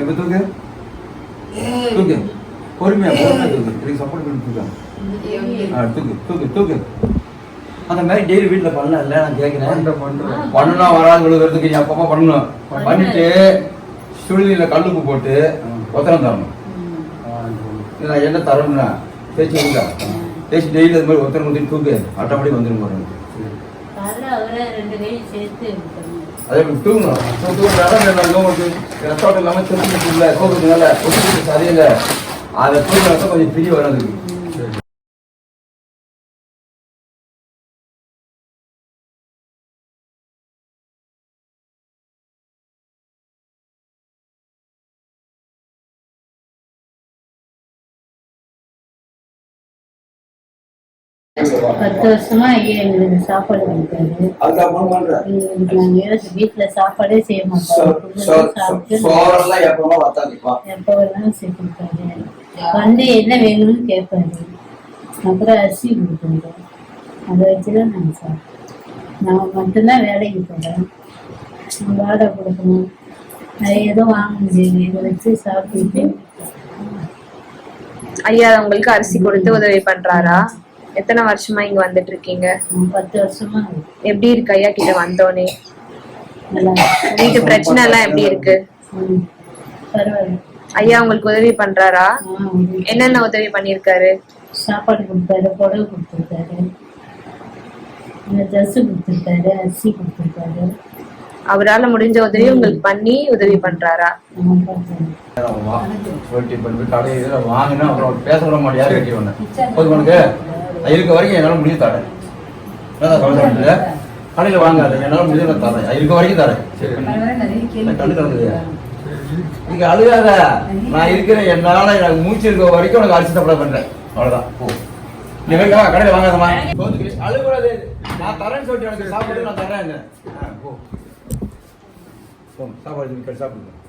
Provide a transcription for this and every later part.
இப்போ தூக்கு தூக்கு பொறுமையா பொறுமையா தூக்கு இதுக்கு சப்போர்ட் பண்ணி தூக்கு ஆ தூக்கு தூக்கு தூக்கு அந்த மாதிரி டெய்லி வீட்டில் பண்ணல நான் கேட்குறேன் பண்ணனா வராது விழுகிறதுக்கு நீ அப்பப்போ பண்ணணும். பண்ணிட்டு சுடுநீரில் கல்லுப்பு போட்டு ஒத்தனம் தரணும். நான் என்ன தரணும்னா தேய்ச்சி விடுங்க தேய்ச்சி டெய்லி அது மாதிரி ஒத்தனம் ஊற்றி தூக்கு ஆட்டோமேட்டிக் வந்துடும் அவரை ரெண்டு சேர்த்து. அதே மாதிரி தூங்கணும். தூங்க இடம் வேணும் நோவுக்கு ரத்தோட்டம் இல்லாமல் திருப்பி இல்லை தூக்குறதுனால ஒத்துக்கிட்டு சரியில்லை. அதை தூங்கினா கொஞ்சம் பிரிய வராது பத்து வருஷமா ஐயா எங்களுக்கு சாப்பாடு கொடுத்தாரு நாங்க வீட்டுல சாப்பாடே செய்ய மாட்டோம். புல்லெல்லாம் சாப்பிட்டு சோறெல்லாம் எப்பவுமே வத்தாதுப்பா. எப்போ வேணாலும் செய்ய கொடுத்தாரு வந்து என்ன வேணும்னு கேட்பாரு. அப்புறம் அரிசி கொடுத்தாரு. அதை வச்சுதான் நாங்கள் சாப்பிட்டோம். நான் மட்டும்தான் வேலைக்கு போகிறேன் வாடகை கொடுக்கணும். எதுவும் வாங்க முடியல இதை வச்சு சாப்பிட்டுட்டு ஐயா உங்களுக்கு அரிசி கொடுத்து உதவி பண்றாரா? எத்தனை வருஷமா இங்க வந்துட்டு இருக்கீங்க பத்து வருஷமா. எப்படி இருக்கு ஐயா கிட்ட இருக்கு. வீட்டு பிரச்சனை எல்லாம் எப்படி இருக்கு? ஐயா உங்களுக்கு உதவி பண்றாரா? என்னென்ன உதவி பண்ணிருக்காரு சாப்பாடு கொடுத்தாரு புடவை கொடுத்துருக்காரு. ட்ரெஸ் கொடுத்துருக்காரு அரிசி கொடுத்துருக்காரு. அவரால முடிஞ்ச உதவி உங்களுக்கு பண்ணி உதவி பண்றாரா? வாங்கினா அப்புறம் பேச விட கட்டி ஒன்று போதும் உனக்கு? இருக்க வரைக்கும் என்னால் முடிஞ்சு தரேன். என்னதான் கடையில் வாங்காத என்னால் முடிஞ்சு நான் தரேன். அது இருக்க வரைக்கும் தரேன். சரி. நான் கண்டு நீங்க அழுகாத. நான் இருக்கிறேன். என்னால எனக்கு மூச்சு இருக்க வரைக்கும் உனக்கு அரிசி சாப்பிட பண்றேன். அவ்வளவுதான். போ. நீ கடையில் வா, கடையில அழுகுறது. நான் தரேன்னு சொல்லிட்டு எனக்கு சாப்பாடு நான் தரேன் ஆ, போ. சாப்பாடு சாப்பிடுங்க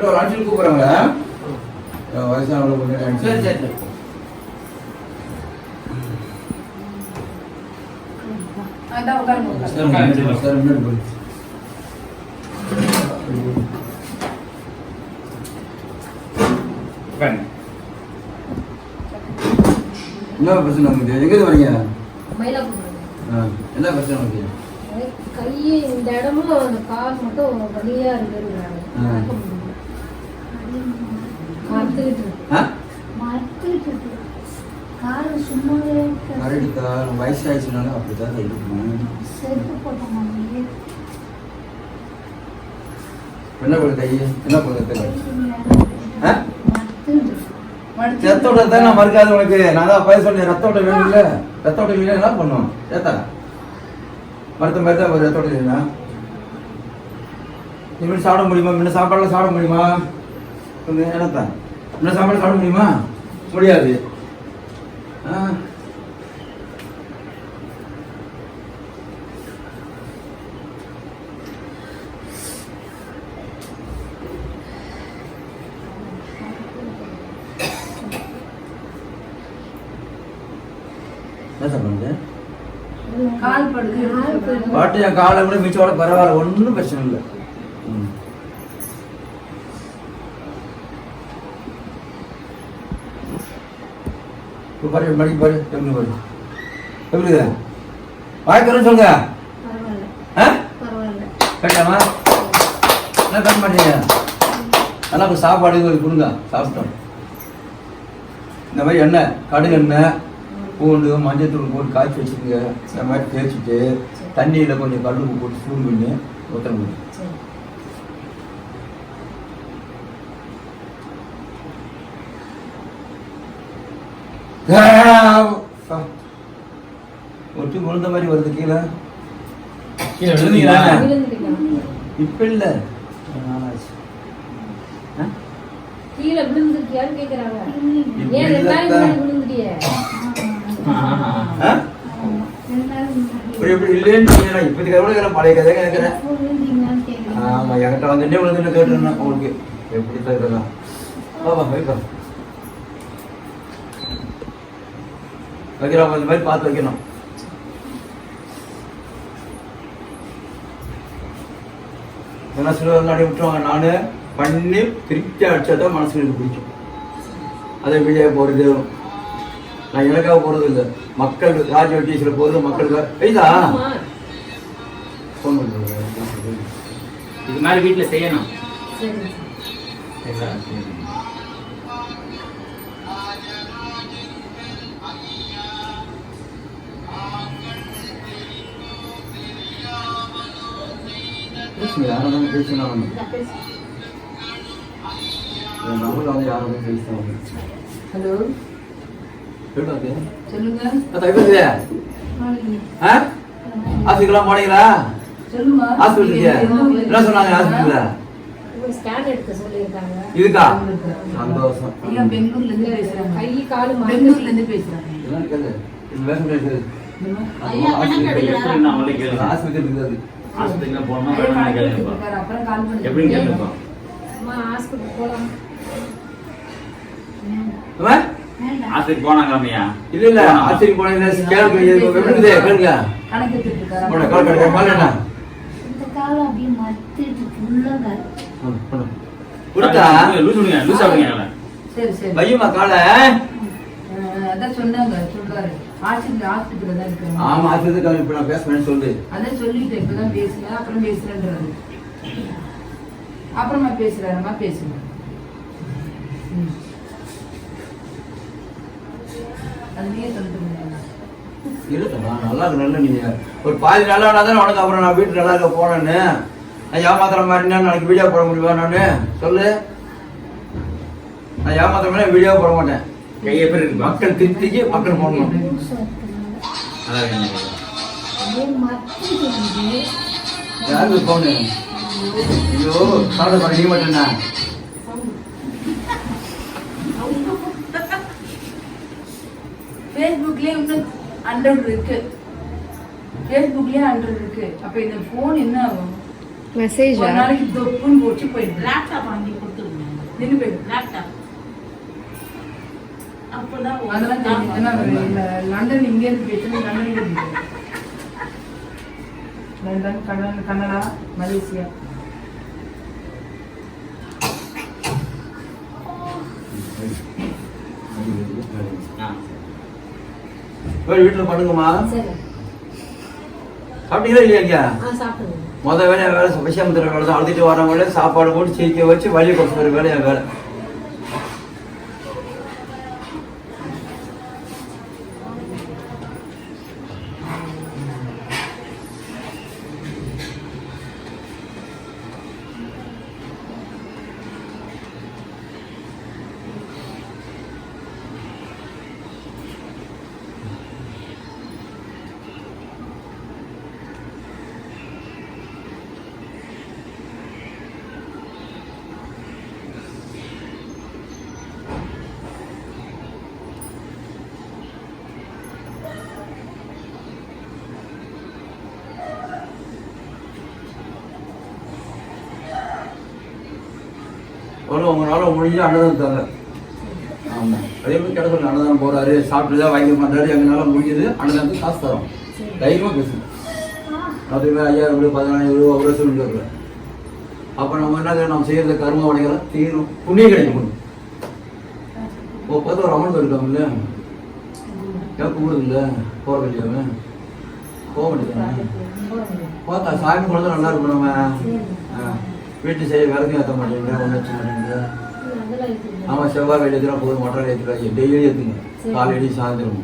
இல்லை ஒரு அஞ்சு கூப்பிட்றாங்க. வயசானவங்க கொஞ்சம் சரி சரி முன்னாடி என்ன பிரச்சனை உங்களுக்கு? எங்கே வரீங்க? ஆ, என்ன பிரச்சனை உங்களுக்கு? கை இந்த இடமும் அந்த கால் மட்டும். மறுத்துக்கிட்டு இருக்கு கரெக்டுக்கா வயசாயிடுச்சுனால அப்படிதான் இருக்கும் என்ன பண்ணுது கை என்ன இருக்கு. ரத்த ஓட்டம் தான் நான் மறுக்காது உனக்கு. நான் தான் சொன்னேன் ரத்த ஓட்டம் வேணும் இல்ல ரத்த இல்லைன்னா என்ன பண்ணும் ஏத்தா. மருத்துவ மாதிரி தான் ரத்த இனிமேல் சாப்பிட முடியுமா? முன்ன சாப்பாடுலாம் சாப்பிட முடியுமா? கொஞ்சம் முன்ன சாப்பாடு சாப்பிட முடியுமா? முடியாது. என்ன பாட்டு என் காலை கூட மிச்சோட பரவாயில்ல ஒன்றும் பிரச்சனை இல்லை. ம். இப்ப பாரு மணி பாரு எப்படி பாரு எப்படி வாய்க்கிறேன்னு சொல்லுங்க கேட்டாமா என்ன பேச மாட்டீங்க நல்லா இப்போ சாப்பாடு கொடுங்க சாப்பிட்டோம் இந்த மாதிரி எண்ணெய் கடுகு எண்ணெய் பூண்டு மஞ்சள் தூள் போட்டு காய்ச்சி வச்சுக்கோங்க இந்த மாதிரி தேய்ச்சிட்டு தண்ணியில் கொஞ்சம் உப்பு போட்டு சூடு பண்ணி ஊற்ற முடியும் சரி ஒட்டி விழுந்த மாதிரி வருது கீழே. கீழே விழுந்தீங்களா? விழுந்துட்டீங்க இப்போ இல்லை? கீழே விழுந்துட்டியான்னு கேக்குறாங்க. இப்படி ஏன் ரெண்டு நாளைக்கு இல்லத்தா. முன்னாடி விழுந்துட்டியே? ஆ? இப்படி இப்படி இல்லைன்னு இப்போதைக்கு எவ்வளோ பழைய கதை கேட்குறேன். விழுந்தீங்களான்னு கேக்குறாங்க ஆமா என்கிட்ட வந்துட்டே விழுந்துட்டு கேட்டுருந்தேன் உங்களுக்கு. எப்படி பாப்பா வைப்பா வைக்கிறோம் இந்த மாதிரி பார்த்து வைக்கணும். ஏன்னா சிலர் நாடி விட்டுருவாங்க. நான் பண்ணி திருப்தி அடிச்சா தான் மனசுக்கு எனக்கு பிடிக்கும். அதே விஜய போகிறது நான் எனக்காக போகிறது இல்லை. மக்கள் ராஜ டீச்சர் போகிறது மக்களுக்கு ஆமா. ஃபோன் பண்ணுறது இது மாதிரி வீட்டுல செய்யணும். பேசுங்க யாரும் பேசினாலும். என் நம்பர் வந்து யாரும் பேசுவாங்க ஹலோ சொல்லுங்க. ஹாஸ்பிட்டலாம் போனீங்களா? சொல்லுமா. ஹாஸ்பிட்டலுக்கு என்ன சொன்னாங்க ஹாஸ்பிட்டல்ல இதுக்கா? சந்தோஷம். பெங்களூர்ல இருந்து பேசுறாங்க. கை கால் பெங்களூர்ல இருந்து பேசுறாங்க. இதெல்லாம் கேளு. எப்படி ஹாஸ்பிட்டல் ஐயா, வேணுமா கேளுங்கப்பா எடுத்துருக்காரு. அப்புறம் கால் பண்ணி எப்படின்னு கேளுங்கப்பா அம்மா ஹாஸ்பிட்டல் போலாம். அம்மா? ஹாஸ்பிட்டல் போனாங்களாமையா இல்ல இல்ல ஆச்சரியம் போனீங்க எப்படி இருக்குது கேளுங்க கால் கால் என்ன இந்த அப்படியே மத்திட்டு. கொடுத்தா? லூஸ் ஆகுங்க சரி சரி. பையமா காலை? அதான் சொன்னாங்க சொல்றாரு. ஆமா கால் இப்ப நான் பேசுறேன்னு சொல்லு. அதான் சொல்லிட்டேன் இப்பதான் பேசுனேன் அப்புறம் பேசுறேன்றாரு. அப்புறமா பேசுறாருமா பேசுங்க. சொல்லிட்டு நல்லா இருக்கு நல்ல நீங்க ஒரு பாதி நல்லா தான் உனக்கு அப்புறம் நான் வீட்டு நல்லா இருக்க போனேன்னு. நான் ஏமாத்துற மாதிரி நாளைக்கு வீடியோ போட முடியுமா நானு? சொல்லு. நான் ஏமாத்துற மாதிரி வீடியோ போட மாட்டேன். கை எப்படி இருக்குப்பா மக்கள் திருப்திக்கு மக்கள் போடணும். நல்லா இருக்குங்க வந்து யாருக்கு போனு ஐயோ சாப்பிட பண்ண நீ மட்டும் என்ன? ஃபேஸ்புக்லயே இன்னும் ஹண்ட்ரட் இருக்கு. ஃபேஸ்புக்லயே ஹண்ட்ரட் இருக்கு. அப்ப இந்த போன் என்ன ஆகும்? மெசேஜ் ஒரு நாளைக்கு தொப்புன்னு போச்சு போயிடுது. லேப்டாப் வாங்கி கொடுத்துருங்க. நின்று போயிடுது. லேப்டாப் அதெல்லாம் லண்டன் இங்க London London Canada Canada Malaysia. வீட்டுல பண்ணுங்கம்மா சாப்பிட்டீங்களா இல்லையா சாப்பிடுங்க முத வேலையா வேலை விஷயம் தர வேலை தான் அழுத்திட்டு வரவங்கள சாப்பாடு போட்டு சீக்கிய வச்சு வழி கொடுத்து வர வேலையா வேலை. ஒரு உங்களால முடிஞ்சு அன்னதானம் தாங்க ஆமா. அதே மாதிரி கிட்ட சொல்லி அன்னதானம் போறாரு சாப்பிட்டு தான் வாங்கி பண்றாரு எங்களால முடிஞ்சது அன்னதானத்துக்கு காசு தரோம். தைரியமா பேசுங்க. அதுவே ஐயாயிரம் ரூபாய் பதினாயிரம் ரூபாய் ஒரு லட்சம் ரூபாய் அப்ப நம்ம என்ன? நம்ம செய்யறது கர்ம உடைகளை தீரும் புண்ணியம் கிடைக்கும் ஓ பார்த்து ஒரு அமௌண்ட் இருக்காங்கல்ல? கேட்க கூடாது இல்ல போற வேண்டியவன் போக வேண்டியது. பார்த்தா சாமி குழந்தை நல்லா இருக்கும் நம்ம. வீட்டு செய்ய விறகு ஏற்ற மாட்டேங்க ஒன்றும் வச்ச மாட்டேங்க அதெல்லாம் இருக்குது ஆமா செவ்வாய் ஏற்றுனா போதும் மட்டன் ஏற்றுக்காது டெய்லி ஏற்றுங்க காலையில சாயந்தரம்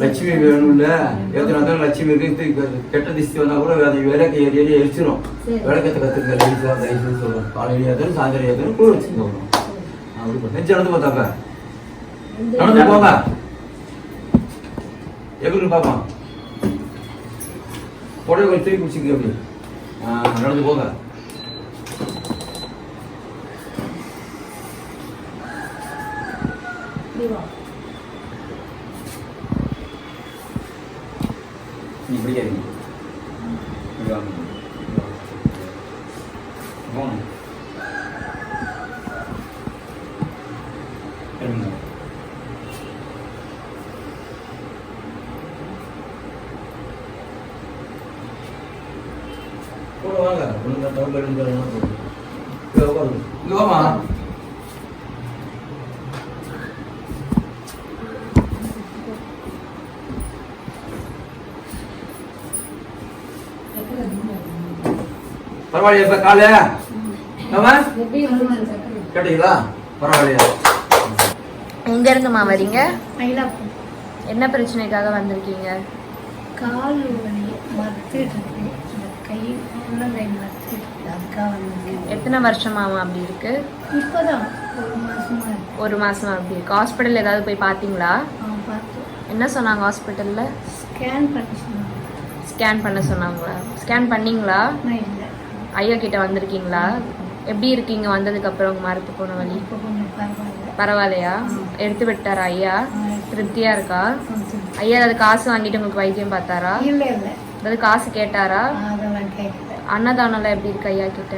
லட்சுமி வேணும்ல ஏற்றுனா தான் லட்சுமி இருக்கு கெட்ட திஸ்தி வந்தா கூட அது விளக்கு ஏறி ஏறி எரிச்சிரும். சரி. விளக்கத்தை கற்றுக்க லைட்ஸாக லைட்ஸ் சொல்லுவோம் காலையில ஏற்றணும் சாயந்தரம் ஏற்றணும் கூட வச்சுக்கோ அப்படி நெஞ்சு நடந்து பார்த்தாப்ப நடந்து போங்க எப்படி பாப்பா? புடவை கொஞ்சம் தூக்கி பிடிச்சிக்க அப்படி. நடந்து போங்க இப்படி கேட்குங்க வாங்க ஒழுங்கா டவுன் இங்கே வாமா பரவாயில்லையா இப்ப காலு. கேட்டீங்களா? பரவாயில்லையா. எங்க இருந்துமா வரீங்க? மயிலாப்பூர். என்ன பிரச்சனைக்காக வந்திருக்கீங்க? கால் எத்தனை வருஷமாமா அப்படி இருக்கு? இப்போதான் ஒரு மாசமா இருக்கு. ஒரு மாசமா அப்படி இருக்கு. ஹாஸ்பிட்டல் ஏதாவது போய் பார்த்து என்ன சொன்னாங்க ஹாஸ்பிட்டல்ல ஸ்கேன் பண்ணி சொன்னாங்க. ஸ்கேன் பண்ண சொன்னாங்களா? ஸ்கேன் பண்ணீங்களா? ஐயா கிட்ட வந்திருக்கீங்களா? எப்படி இருக்கீங்க? வந்ததுக்கு அப்புறம் உங்க மரத்து போன வழி? பரவாயில்லையா? எடுத்து விட்டாரா ஐயா? திருப்தியா இருக்கா? ஐயா அது காசு வாங்கிட்டு உங்களுக்கு வைத்தியம் பார்த்தாரா? அதாவது காசு கேட்டாரா? அன்னதானம்லாம் எப்படி இருக்கு ஐயா கிட்ட?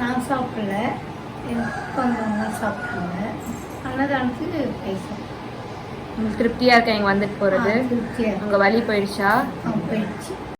நான் சாப்பிடல. சாப்பிட்டாங்க அன்னதானத்துக்கு பைசா உங்களுக்கு திருப்தியா இருக்கா? இங்க வந்துட்டு போறது? உங்க வலி போயிடுச்சா? போயிடுச்சு.